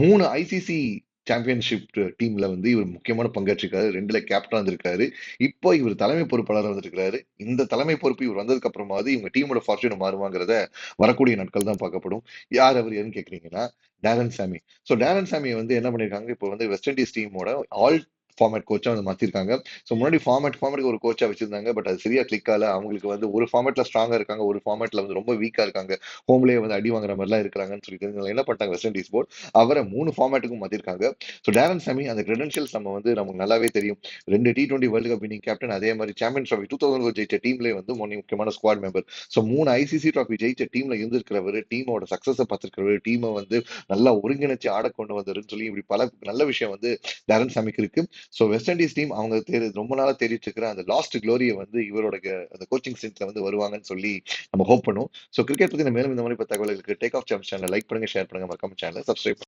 மூணு ICC championship டீம்ல வந்து இவர் முக்கியமான பங்கேற்றிருக்காரு ரெண்டுல கேப்டன் வந்திருக்காரு. இப்போ இவர் தலைமை பொறுப்பாளர் வந்திருக்காரு இந்த தலைமை பொறுப்பு இவர் வந்ததுக்கு அப்புறமாவது இவங்க டீமோட ஃபார்ச்சூன் மாறுவாங்கிறத வரக்கூடிய நாட்கள் தான் பார்க்கப்படும். யார் அவர் ஏன்னு கேக்குறீங்கன்னா டேரன் சாமி. ஸோ டேரன் சாமியை வந்து என்ன பண்ணிருக்காங்க? இப்போ வந்து வெஸ்ட் இண்டீஸ் டீமோட ஆல் ஃபார்மேட் கோச்சா வந்து மாத்திருக்காங்க. ஸோ முன்னாடி ஃபார்மேட் ஃபார்மேட் ஒரு கோச்சா வச்சிருந்தாங்க. பட் அது சரியா கிளிக் ஆகல. அவங்களுக்கு வந்து ஒரு ஃபார்மேட்ல ஸ்ட்ராங்கா இருக்காங்க. ஒரு ஃபார்மேட்ல வந்து ரொம்ப வீக்கா இருக்காங்க. ஹோம்லேயே வந்து அடி வாங்குற மாதிரிலாம் இருக்கிறாங்கன்னு சொல்லி தெரிஞ்சவங்க என்ன பண்ணிட்டாங்க? வெஸ்ட் இண்டீஸ் போர்ட் அவரை மூணு ஃபார்மேட்டுக்கும் மாத்திருக்காங்க. ஸோ டேரன் சாமி அந்த கிரெடென்ஷியல்ஸ் நம்ம வந்து நமக்கு நல்லாவே தெரியும். ரெண்டு T twenty world cup winning captain அதே மாதிரி சாம்பியன்ஸ் ட்ராஃபி டூ தௌசண்ட் ஜெயிச்ச டீம்லேயே வந்து மூணு முக்கியமான ஸ்குவாட் மெம்பர் ஸோ மூணு ஐசிசி ட்ராஃபி ஜெயிச்ச டீம்ல இருந்திருக்கிறவர் டீமோட சக்சஸை பார்த்துருக்கிறவர் டீமை வந்து நல்லா ஒருங்கிணைச்சு ஆட கொண்டு வந்ததுன்னு சொல்லி இப்படி பல நல்ல விஷயம் வந்து டேரன் சாமிக்கு இருக்கு. ஸோ வெஸ்ட் இண்டீஸ் டீம் அவங்க தேடி ரொம்ப நாளா தேடிட்டு இருக்கிற அந்த லாஸ்ட் க்ளோரியை வந்து இவரோட அந்த கோச்சிங் சென்டர்ல வந்து வருவாங்கன்னு சொல்லி நம்ம ஹோப் பண்ணுவோம். ஸோ கிரிக்கெட் பற்றி மேலும் இந்த மாதிரி தகவல்களுக்கு டேக் ஆஃப் சேனல் லைக் பண்ணுங்க ஷேர் பண்ணுங்க மறக்காம சேனலை சப்ஸ்கிரைப்